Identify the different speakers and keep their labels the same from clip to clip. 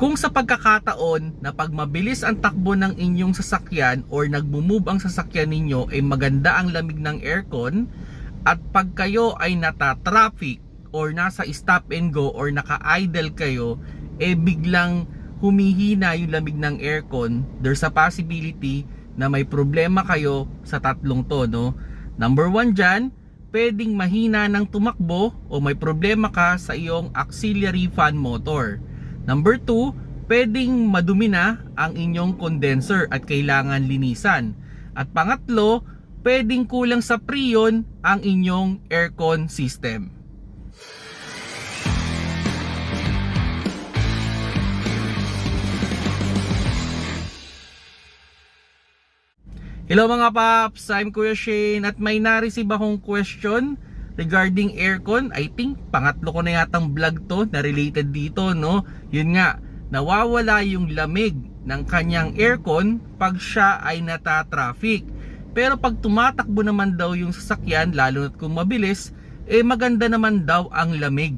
Speaker 1: Kung sa pagkakataon na pag mabilis ang takbo ng inyong sasakyan or nagmumove ang sasakyan ninyo ay maganda ang lamig ng aircon. At pag kayo ay nata-traffic or nasa stop and go or naka-idle kayo eh biglang humihina yung lamig ng aircon. There's a possibility na may problema kayo sa tatlong to no? Number one dyan pwedeng mahina ng tumakbo o may problema ka sa iyong auxiliary fan motor Number 2, pwedeng madumi na ang inyong condenser at kailangan linisan. At pangatlo, pwedeng kulang sa prion ang inyong aircon system. Hello mga paps, I'm Kuya Shane at may na-receive akong question regarding aircon. I think pangatlo ko na yatang vlog to na related dito, no? Yun nga, nawawala yung lamig ng kanyang aircon pag siya ay nata-traffic. Pero pag tumatakbo naman daw yung sasakyan, lalo na kung mabilis, eh maganda naman daw ang lamig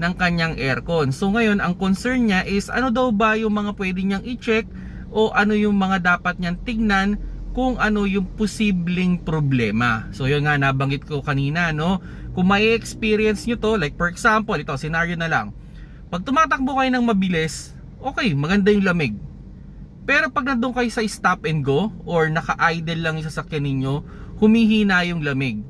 Speaker 1: ng kanyang aircon. So ngayon, ang concern niya is ano daw ba yung mga pwede niyang i-check o ano yung mga dapat niyang tignan kung ano yung posibleng problema. So yun nga nabanggit ko kanina no. Kung may experience nyo to, like for example, ito scenario na lang. Pag tumatakbo kayo ng mabilis, okay, maganda yung lamig. Pero pag nandun kayo sa stop and go or naka-idle lang yung sasakyan ninyo, humihina yung lamig.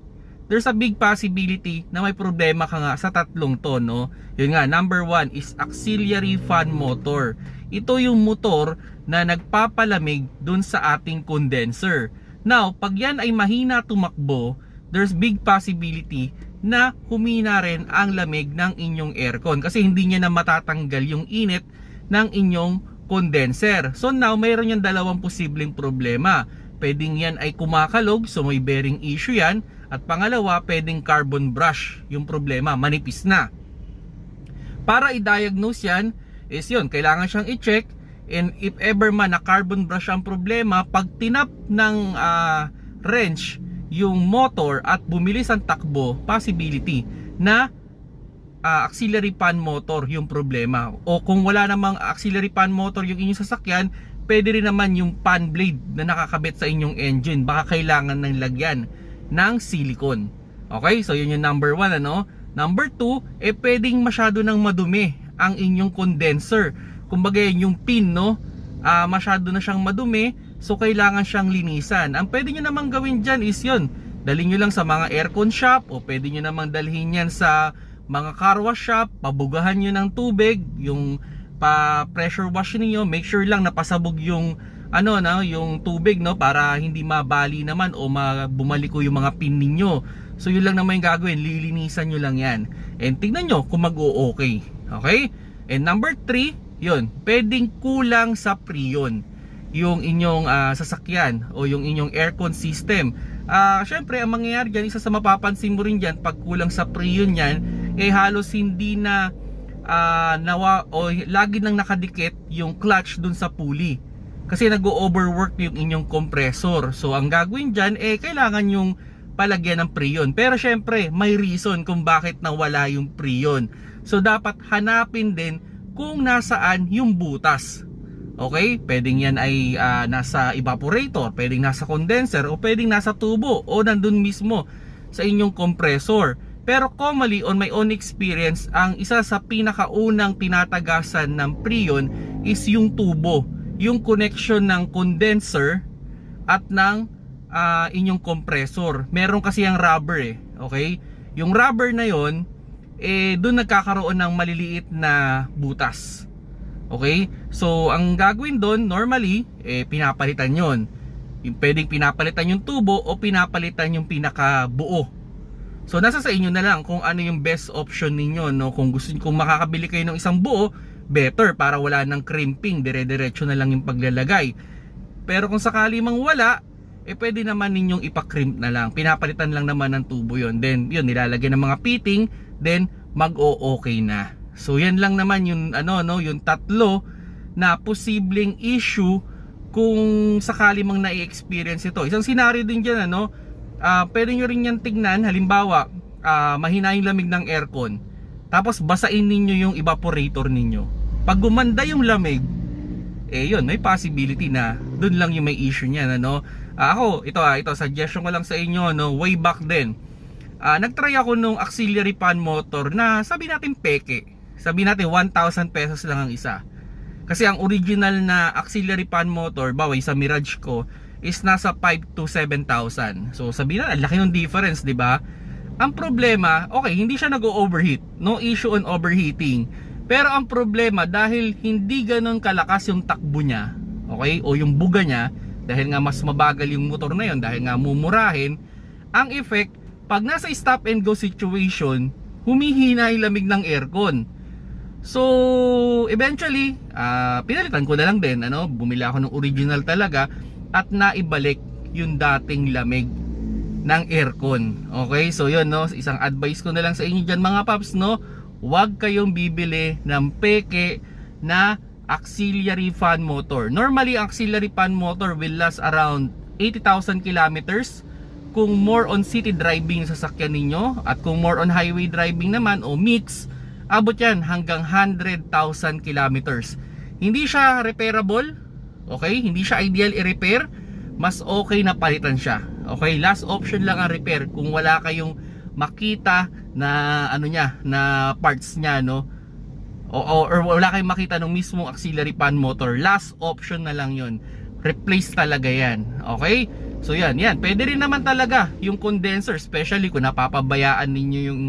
Speaker 1: There's a big possibility na may problema ka nga sa tatlong to, no? Yun nga, number one is auxiliary fan motor. Ito yung motor na nagpapalamig dun sa ating condenser. Now, pag yan ay mahina tumakbo, there's big possibility na humina rin ang lamig ng inyong aircon kasi hindi niya na matatanggal yung init ng inyong condenser. So now, mayroon yan dalawang posibleng problema. Pwedeng yan ay kumakalog, so may bearing issue yan. At pangalawa, pwedeng carbon brush yung problema, manipis na. Para i-diagnose yan, is yun, kailangan siyang i-check and if ever man na carbon brush ang problema, pag tinap ng ah, wrench yung motor at bumilis ang takbo, possibility na ah, auxiliary fan motor yung problema. O kung wala namang auxiliary fan motor yung inyong sasakyan, pwede rin naman yung fan blade na nakakabit sa inyong engine. Baka kailangan ng lagyan ng silicone. Okay, so yun yung number one ano. Number two, eh pwedeng masyado nang madumi ang inyong condenser. Kumbaga yung pin no, ah, masyado na siyang madumi, so kailangan siyang linisan. Ang pwede nyo namang gawin dyan is yun, dalhin nyo lang sa mga aircon shop o pwede nyo namang dalhin yan sa mga car wash shop, pabugahan nyo ng tubig, yung pa pressure wash niyo, make sure lang napasabog yung ano na yung tubig no para hindi mabali naman o ma bumaliko yung mga pin ninyo. So yun lang naman yung gagawin, lilinisan nyo lang yan. And tingnan nyo kung mag-o-okay. Okay? And number 3, yun, pwedeng kulang sa prion yung inyong ah, sasakyan o yung inyong aircon system. Ah, syempre ang mangyayari diyan isa sa mapapansin mo rin diyan pag kulang sa prion yan eh halos hindi na ah, nawa o lagi nang nakadikit yung clutch dun sa pulley. Kasi nag-overwork yung inyong compressor. So ang gagawin diyan eh kailangan yung palagyan ng prion. Pero syempre, may reason kung bakit nawala yung prion. So dapat hanapin din kung nasaan yung butas. Okay? Pwedeng yan ay ah, nasa evaporator, pwedeng nasa condenser, o pwedeng nasa tubo, o nandun mismo sa inyong compressor. Pero commonly, on my own experience, ang isa sa pinakaunang tinatagasan ng prion is yung tubo. Yung connection ng condenser at ng ah, inyong compressor. Meron kasi yung rubber eh. Okay? Yung rubber na yon eh doon nagkakaroon ng maliliit na butas. Okay? So, ang gagawin doon, normally, eh, pinapalitan yon. Yung pwedeng pinapalitan yung tubo o pinapalitan yung pinakabuo. So, nasa sa inyo na lang kung ano yung best option ninyo. No? Kung gusto kung makakabili kayo ng isang buo, better para wala ng crimping. Dire-diretso na lang yung paglalagay. Pero kung sakali mang wala, eh pwede naman ninyong ipakrimp na lang. Pinapalitan lang naman ng tubo yon. Then, yun, nilalagyan ng mga fitting. Then, mag-o-okay na. So yan lang naman yung ano no, yung tatlo na posibleng issue kung sakali mang na-experience ito. Isang scenario din diyan ano, ah pwede nyo rin yan tignan halimbawa, ah mahina yung lamig ng aircon. Tapos basain ninyo yung evaporator ninyo. Pag gumanda yung lamig, eh yun, may possibility na dun lang yung may issue niyan, ano. Ah, ako, ito ah, ito, suggestion ko lang sa inyo, no, way back then. Ah, nagtry ako nung auxiliary fan motor na sabi natin peke. Sabi natin 1,000 pesos lang ang isa. Kasi ang original na auxiliary fan motor, baway sa Mirage ko, is nasa 5 to 7,000. So sabi na, laki ng difference, di ba? Ang problema, okay, hindi siya nag-overheat. No issue on overheating. Pero ang problema, dahil hindi ganun kalakas yung takbo niya, okay, o yung buga niya, dahil nga mas mabagal yung motor na yun, dahil nga mumurahin, ang effect, pag nasa stop and go situation, humihina yung lamig ng aircon. So, eventually, ah, pinalitan ko na lang din, ano, bumili ako ng original talaga at naibalik yung dating lamig ng aircon. Okay? So, yun, no, isang advice ko na lang sa inyo diyan mga paps, no, huwag kayong bibili ng peke na auxiliary fan motor. Normally, auxiliary fan motor will last around 80,000 kilometers kung more on city driving yung sasakyan ninyo at kung more on highway driving naman o mix abot yan hanggang 100,000 kilometers hindi siya repairable okay? Hindi siya ideal i-repair mas okay na palitan siya. Okay? Last option lang ang repair. Kung wala kayong makita na ano niya na parts niya no? O, o- or wala kayong makita ng mismong auxiliary fan motor last option na lang yon replace talaga yan. Okay? So yan yan. Pwede rin naman talaga yung condenser especially kung napapabayaan ninyo yung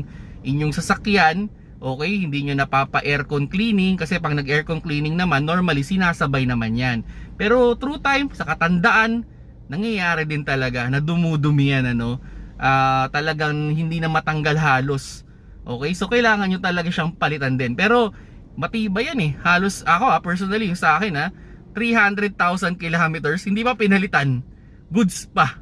Speaker 1: inyong sasakyan okay hindi nyo napapa aircon cleaning kasi pag nag aircon cleaning naman normally sinasabay naman yan. Pero through time sa katandaan nangyayari din talaga na dumudumi yan ano? Ah, talagang hindi na matanggal halos. Okay so kailangan nyo talaga siyang palitan din. Pero matibay yan eh. Halos ako ah, personally yung sa akin ah 300,000 kilometers hindi pa pinalitan. Goods pa.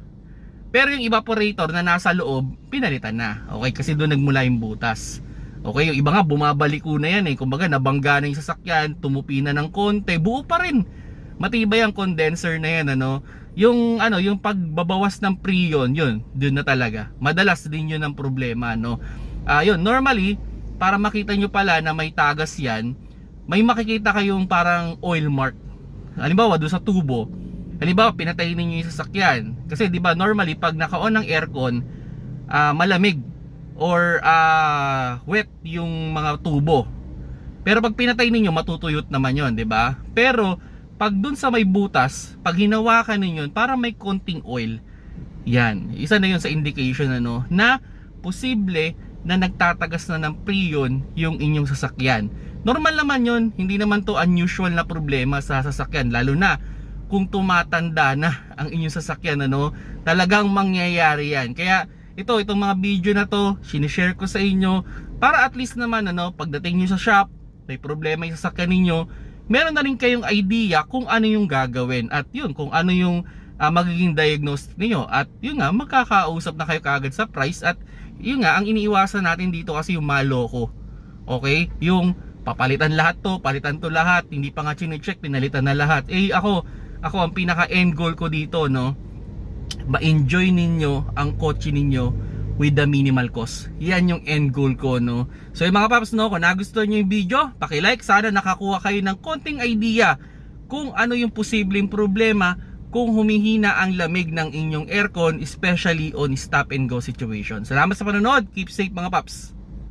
Speaker 1: Pero yung evaporator na nasa loob pinalitan na. Okay kasi doon nagmula yung butas okay yung iba nga bumabaliko na yan eh. Kumbaga nabangga na yung sasakyan tumupi na ng konti buo pa rin. Matibay ang condenser na yan ano? Yung ano yung pagbabawas ng prion yun doon na talaga. Madalas din yun ang problema no? Ah, yun normally para makita nyo pala na may tagas yan may makikita kayong parang oil mark. Halimbawa doon sa tubo halimbawa pinatay ninyo yung sasakyan. Kasi di ba normally pag naka-on ng aircon ah, malamig or ah, wet yung mga tubo. Pero pag pinatay ninyo matutuyot naman yon di ba? Pero pag dun sa may butas pag hinawakan ninyo para may konting oil. Yan. Isa na yun sa indication ano na posible na nagtatagas na ng prion yung inyong sasakyan. Normal naman yun. Hindi naman to unusual na problema sa sasakyan. Lalo na kung tumatanda na ang inyong sasakyan ano talagang mangyayari yan. Kaya ito itong mga video na to sinishare ko sa inyo para at least naman ano pagdating nyo sa shop may problema yung sasakyan ninyo meron na rin kayong idea kung ano yung gagawin at yun kung ano yung ah, magiging diagnosis niyo at yun nga magkakausap na kayo kaagad sa price at yun nga ang iniiwasan natin dito kasi yung maloko okay? Yung papalitan lahat to palitan to lahat hindi pa nga chine-check pinalitan na lahat. Eh ako ako ang pinaka end goal ko dito no ma-enjoy ninyo ang kotse ninyo with the minimal cost. Yan yung end goal ko, no? So, yung mga paps, no, kung nagustuhan nyo yung video, paki-like. Sana nakakuha kayo ng konting idea kung ano yung posibleng problema kung humihina ang lamig ng inyong aircon, especially on stop and go situation. Salamat sa panonood. Keep safe mga paps.